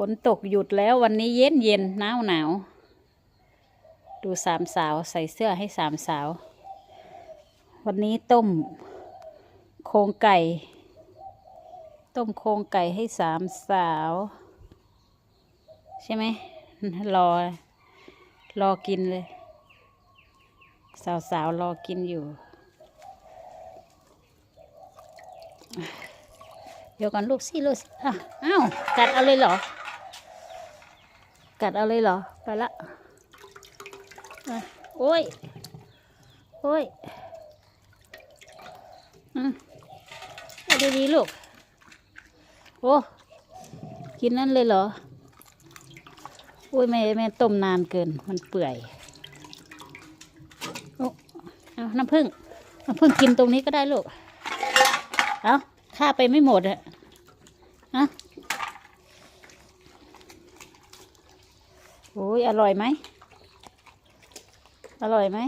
ฝนตกหยุดแล้ววันนี้เย็นเย็นหนาวหนาวดูสามสาวใส่เสื้อให้สามสาว วันนี้ต้ม โครงไก่ ต้มโครงไก่ให้สามสาว ใช่ไหมรอ รอกินเลย สาวสาวรอกินอยู่ เดี๋ยวก่อนลูกสิลูกอ้าวกัดเอาเลยเหรอ กัดเอาเลยเหรอ ไปละโอ้ย โอ้ยอืมดีๆลูก โอ้ กินนั่นเลยเหรอโอ้ยแม่แม่ต้มนานเกิน มันเปื่อย โอ้เอาน้ำผึ้งน้ำผึ้งกินตรงนี้ก็ได้ลูก เอาข้าไปไม่หมดอะฮะ โอ้ยอร่อยไหม อร่อยไหม